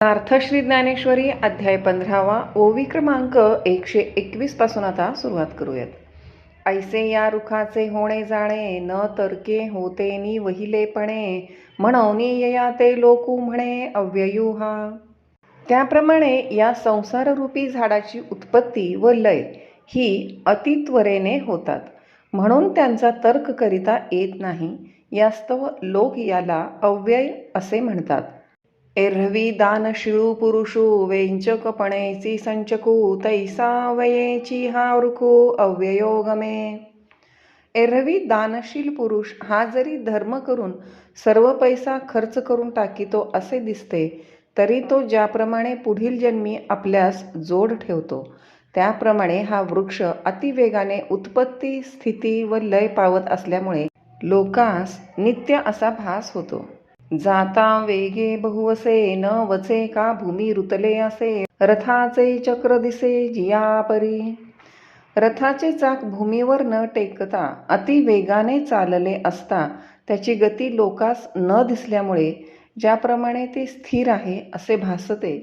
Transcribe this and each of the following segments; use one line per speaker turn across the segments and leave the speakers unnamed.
नार्थश्री ज्ञानेश्वरी अध्याय पंधरावा ओवी क्रमांक एकशे एकवीसपासून आता सुरुवात करूयात. ऐसे या रुखाचे होणे जाणे न तर्के होते नि वहिलेपणे म्हणून यया ते लोकू म्हणे अव्ययुहा. त्याप्रमाणे या संसाररूपी झाडाची उत्पत्ती व लय ही अतित्वरेने होतात. म्हणून त्यांचा तर्क करिता येत नाही यास्तव लोक याला अव्यय असे म्हणतात. एरवी दानशिळू पुरुषू वेंचकपणेची संचकू तैसा वयेची हा वृखू अव्ययोगमे। एरवी दानशील पुरुष हा जरी धर्म करून सर्व पैसा खर्च करून टाकीतो असे दिसते तरी तो ज्याप्रमाणे पुढील जन्मी आपल्यास जोड ठेवतो त्याप्रमाणे हा वृक्ष अतिवेगाने उत्पत्ती स्थिती व लय पावत असल्यामुळे लोकास नित्य असा भास होतो. जाता वेगे बहुवसे न वचे का भूमी रुतले असे. रथाचे चक्र दिसे जियापरी रथाचे चाक भूमीवर न टेकता अतिवेगाने चालले असता त्याची गती लोकास न दिसल्यामुळे ज्याप्रमाणे ते स्थिर आहे असे भासते.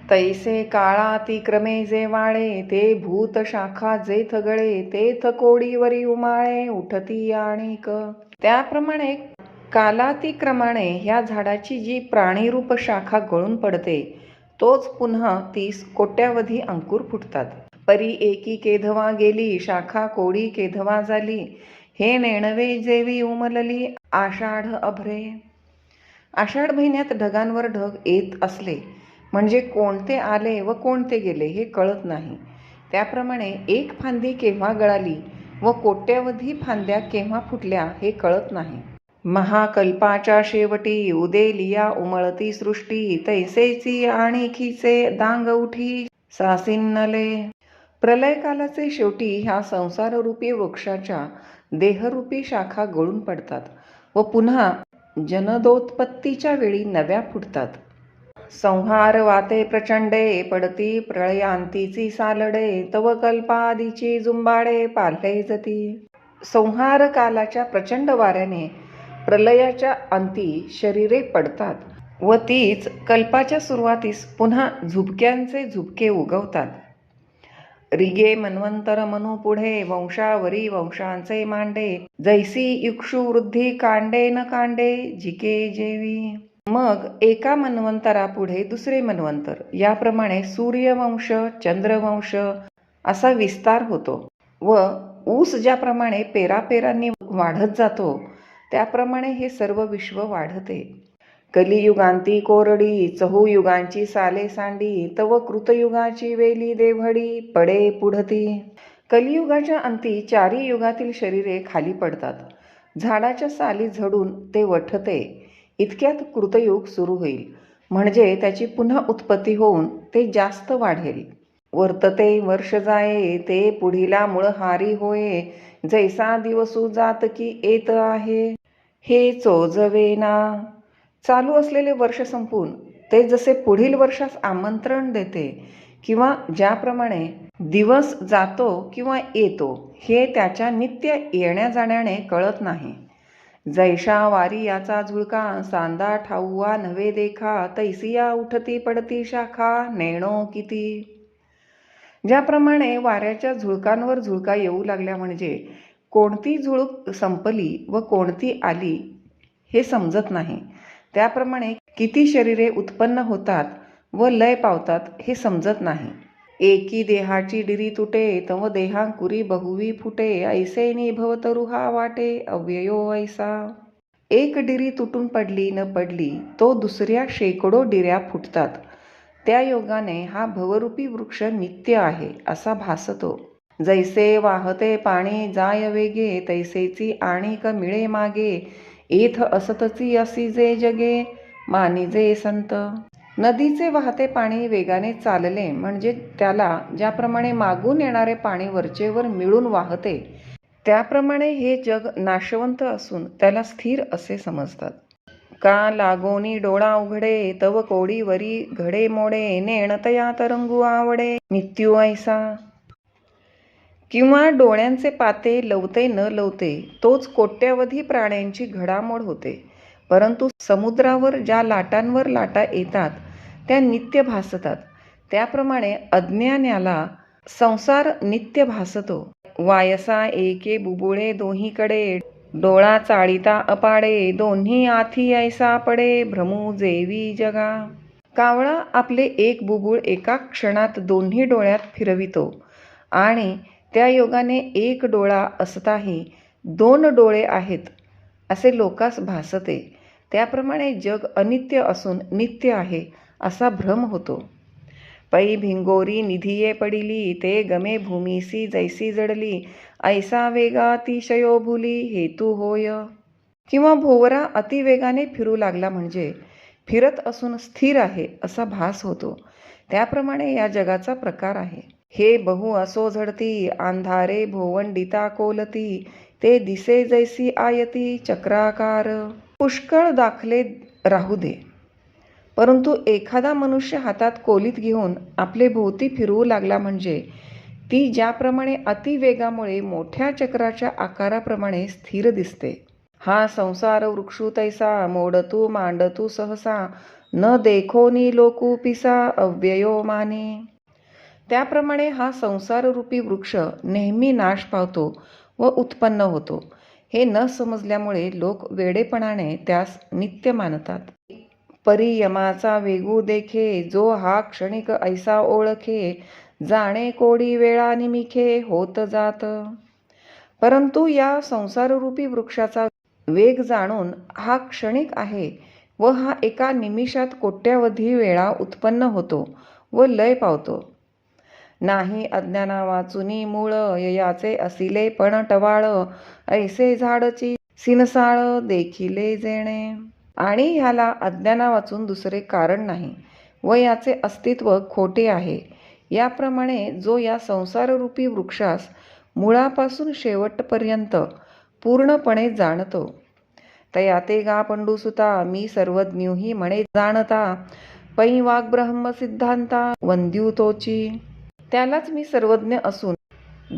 तैसे काळातिक्रमे जे वाळे ते भूत शाखा जे थगळे ते थकोडीवरी उमाळे उठती आणिक. त्याप्रमाणे कालातिक्रमाने ह्या झाडाची जी प्राणीरूप शाखा गळून पडते तोच पुन्हा तीस कोट्यावधी अंकुर फुटतात. परी एकी केधवा गेली शाखा कोडी केधवा झाली हे नेणवे जेवी उमलली आषाढ अभरे. आषाढ महिन्यात ढगांवर ढग येत असले म्हणजे कोणते आले व कोणते गेले हे कळत नाही. त्याप्रमाणे एक फांदी केव्हा गळाली व कोट्यावधी फांद्या केव्हा फुटल्या हे कळत नाही. महाकल्पाच्या शेवटी उदेलिया उमळती सृष्टी तैसेची आणीखीचे दांग उठी सासिन्नले. प्रलयकालाचे शेवटी ह्या संसाररूपी वृक्षाच्या देहरूपी शाखा गळून पडतात व पुन्हा जनदोत्पत्तीच्या वेळी नव्या फुटतात. संहार वाते प्रचंडे पडती प्रळयांतीची सालडे तव कल्पादीची जुंबाडे पालहे जती. संहार कालाच्या प्रचंड वाऱ्याने प्रलयाच्या अंती शरीरे पडतात व तीच कल्पाच्या सुरुवातीस पुन्हा झुबक्यांचे झुबके उगवतात. रिगे मन्वंतर मनू पुढे वंशावरी वंशांचे मांडे जैसी इक्षु वृद्धी कांडे न कांडे जिके जेवी. मग एका मन्वंतरापुढे दुसरे मन्वंतर याप्रमाणे सूर्यवंश चंद्रवंश असा विस्तार होतो व ऊस ज्याप्रमाणे पेरापेरांनी वाढत जातो त्याप्रमाणे हे सर्व विश्व वाढते. कलियुगांती कोरडी चहुयुगांची साले सांडी तव कृतयुगाची वेली देवडी पडे पुढती. कलियुगाच्या अंती चारी युगातील शरीरे खाली पडतात. झाडाच्या साली झडून ते वठते. इतक्यात कृतयुग सुरू होईल. म्हणजे त्याची पुन्हा उत्पत्ती होऊन ते जास्त वाढेल. वर्तते वर्ष जाये ते पुढीला मूळ हारी होये. जैसा दिवसू जात की येत आहे. हे चोजवेना. चालू असलेले वर्ष संपून ते जसे पुढील वर्षास आमंत्रण देते किंवा ज्याप्रमाणे दिवस जातो किंवा येतो हे त्याच्या नित्य येण्या जाण्याने कळत नाही. जैशा वारी याचा झुळका सांदा ठाऊवा नव्हे देखा तैसिया उठती पडती शाखा नेणो किती. ज्याप्रमाणे वाऱ्याच्या झुळकांवर झुळका येऊ लागल्या म्हणजे कोणती झुळूक संपली व कोणती आली हे समजत नाही. त्याप्रमाणे किती शरीरे उत्पन्न होतात व लय पावतात हे समजत नाही. एकी देहाची डिरी तुटे तव देहांकुरी बहुवी फुटे ऐसे निभवतरुहा वाटे अव्ययो ऐसा. एक डिरी तुटून पडली न पडली तो दुसऱ्या शेकडो डिऱ्या फुटतात. त्या योगाने हा भवरूपी वृक्ष नित्य आहे असा भासतो. जैसे वाहते पाणी जाय वेगे तैसेची आणिक मिळे मागे. एथ असतची असी जे जगे मानिजे संत. नदीचे वाहते पाणी वेगाने चालले म्हणजे त्याला ज्याप्रमाणे मागून येणारे पाणी वरचेवर मिळून वाहते त्याप्रमाणे हे जग नाशवंत असून त्याला स्थिर असे समजतात. का लागोनी डोळा उघडे तव कोडीवरी घडे मोडे नेणतया तरंगू आवडे. नित्यू ऐसा. किंवा डोळ्यांचे पाते लवते न लवते तोच कोट्यावधी प्राण्यांची घडामोड होते. परंतु समुद्रावर ज्या लाटांवर लाटा येतात त्या नित्य भासतात. त्याप्रमाणे अज्ञानाला संसार नित्य भासतो. वायसा एके बुबुळे दोन्हीकडे डोळा चाळीता अपाडे दोन्ही आथी ऐसा पडे भ्रमू जेवी जगा. कावळा आपले एक बुबुळ एका क्षणात दोन्ही डोळ्यात फिरवितो आणि त्या योगाने एक डोळा असताही दोन डोळे आहेत असे लोकास भासते. त्याप्रमाणे जग अनित्य असून नित्य आहे असा भ्रम होतो. पै भिंगोरी निधिये पडिली ते गमे भूमीसी जैसी जडली ऐसा वेगातिशयो भुली हेतू होय. किंवा भोवरा अतिवेगाने फिरू लागला म्हणजे फिरत असून स्थिर आहे असा भास होतो. त्याप्रमाणे या जगाचा प्रकार आहे. हे बहु असो झडती अंधारे भोवंडिता कोलती ते दिसे जैसी आयती चक्राकार. पुष्कळ दाखले राहू दे. परंतु एखादा मनुष्य हातात कोलीत घेऊन आपले भोवती फिरवू लागला म्हणजे ती ज्याप्रमाणे अतिवेगामुळे मोठ्या चक्राच्या आकाराप्रमाणे स्थिर दिसते. हा संसार वृक्षू तैसा मोडतू मांडतू सहसा न देखोनी लोकू पिसा अव्ययो माने. त्याप्रमाणे हा संसाररूपी वृक्ष नेहमी नाश पावतो व उत्पन्न होतो. हे न समजल्यामुळे लोक वेडेपणाने त्यास नित्य मानतात. परियमाचा वेगू देखे जो हा क्षणिक ऐसा ओळखे जाणे कोडी वेळा निमिखे होत जात. परंतु या संसाररूपी वृक्षाचा वेग जाणून हा क्षणिक आहे व हा एका निमिषात कोट्यावधी वेळा उत्पन्न होतो व लय पावतो. नाही अज्ञाना वाचुनी मूळ ययाचे असिले पण टवाळ. ऐसे झाडची सिनसाळ देखिले जेणे. आणि ह्याला अज्ञाना वाचून दुसरे कारण नाही. व याचे अस्तित्व खोटे आहे. याप्रमाणे जो या संसाररूपी वृक्षास मुळापासून शेवटपर्यंत पूर्णपणे जाणतो. तया ते गा पंडुसुता मी सर्वज्ञही म्हणे जाणता. पै वाग्ब्रह्म सिद्धांता वंद्युतोची त्यालाच मी सर्वज्ञ असून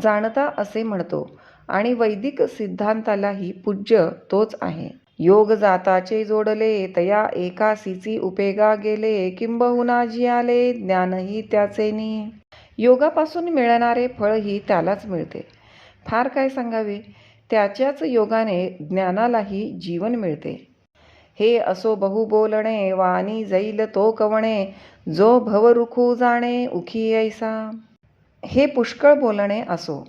जाणता असे म्हणतो आणि वैदिक सिद्धांतालाही पूज्य तोच आहे. योग जाताचे जोडले तया एकासीची उपेगा गेले किंबहुना जियाले ज्ञानही त्याचे नी. योगापासून मिळणारे फळही त्यालाच मिळते. फार काय सांगावे? त्याच्याच योगाने ज्ञानालाही जीवन मिळते. हे असो बहु बोलणे वाणी जैल तो कवणे जो भवरुखू जाणे उखी ऐसा. हे पुष्कळ बोलणे असो.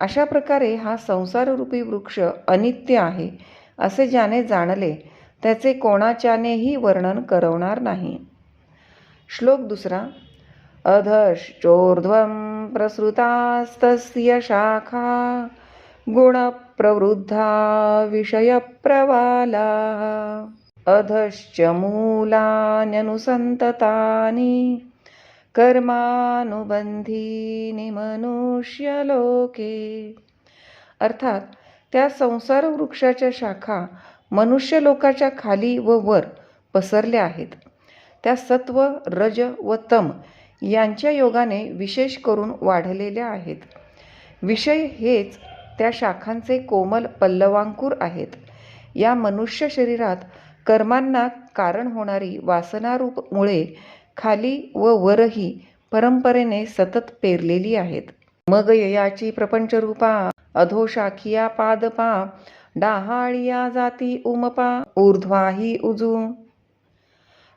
अशा प्रकारे हा संसाररूपी वृक्ष अनित्य आहे असे ज्याने जाणले त्याचे कोणाच्यानेही वर्णन करवणार नाही. श्लोक दुसरा. अधश्चोर्ध्वं प्रसृतास्तस्य शाखा गुणप्रवृद्धा विषयप्रवाला. अधश्च मूलान्यनुसन्ततानि मनुष्य मनुष्यलोके। अर्थात त्या संसार वृक्षाच्या शाखा मनुष्य लोकाच्या खाली व वर पसरल्या आहेत. त्या सत्व रज व तम यांच्या योगाने विशेष करून वाढलेल्या आहेत. विषय हेच त्या शाखांचे कोमल पल्लवांकूर आहेत. या मनुष्य शरीरात कर्मांना कारण होणारी वासनारूप मुळे खाली व वरही परंपरेने सतत पेरलेली आहेत. मग ययाची प्रपंचरूपा अधोशाखिया पादपा डाहाळिया जाती उमपा ऊर्ध्वाही उजू.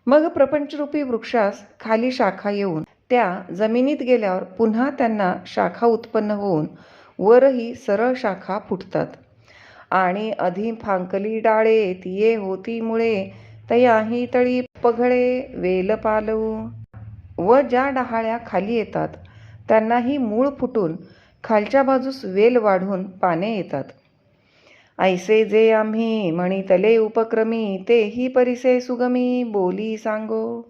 मग प्रपंचरूपी वृक्षास खाली शाखा येऊन त्या जमिनीत गेल्यावर पुन्हा त्यांना शाखा उत्पन्न होऊन वरही सरळ शाखा फुटतात. आणि अधि फांकली डाळे तिये होती मुळे तयाही तळी पघळे वेल पालवू व ज्या डहाळ्या खाली येतात त्यांनाही मूळ फुटून खालच्या बाजूस वेल वाढून पाने येतात. ऐसे जे आम्ही म्हणितले उपक्रमी तेही परिसे सुगमी बोली सांगो.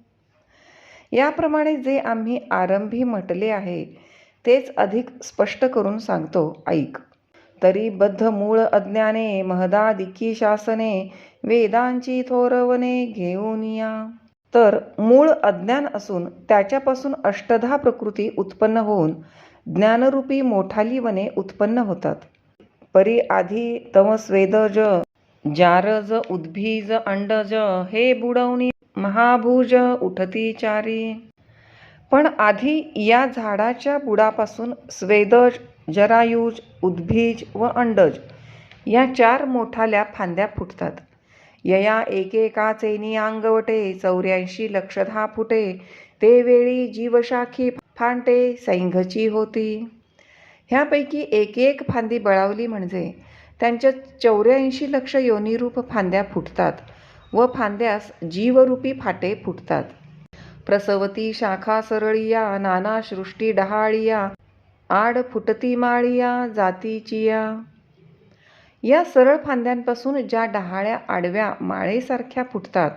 याप्रमाणे जे आम्ही आरंभी म्हटले आहे तेच अधिक स्पष्ट करून सांगतो ऐक. तरी बद्ध मूळ अज्ञाने महदादिकी शासने वेदांची थोरवने घेऊन या. तर मूळ अज्ञान असून त्याच्यापासून अष्टधा प्रकृती उत्पन्न होऊन ज्ञानरूपी मोठाली वने उत्पन्न होतात. परी आधी तमस्वेदज जारज उद्भीज अंडज हे बुडवणी महाभुज उठती चारी. पण आधी या झाडाच्या बुडापासून स्वेदज जरायुज उद्भीज व अंडज या चार मोठाल्या फांद्या फुटतात. यया एकेकाचे अंगवटे चौऱ्याऐंशी लक्ष फुटे ते वेळी जीवशाखी फांटे सैंघची होती. ह्यापैकी एक एक फांदी बळावली म्हणजे त्यांच्या चौऱ्याऐंशी लक्ष योनिरूप फांद्या फुटतात व फांद्यास जीवरूपी फाटे फुटतात. प्रसवती शाखा सरळिया नाना सृष्टी डहाळिया आड फुटती माळिया जातीचिया या सरळ फांद्यांपासून ज्या डहाळ्या आडव्या माळेसारख्या फुटतात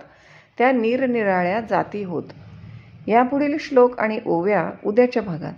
त्या निरनिराळ्या जाती होत. यापुढील श्लोक आणि ओव्या उद्याच्या भागात.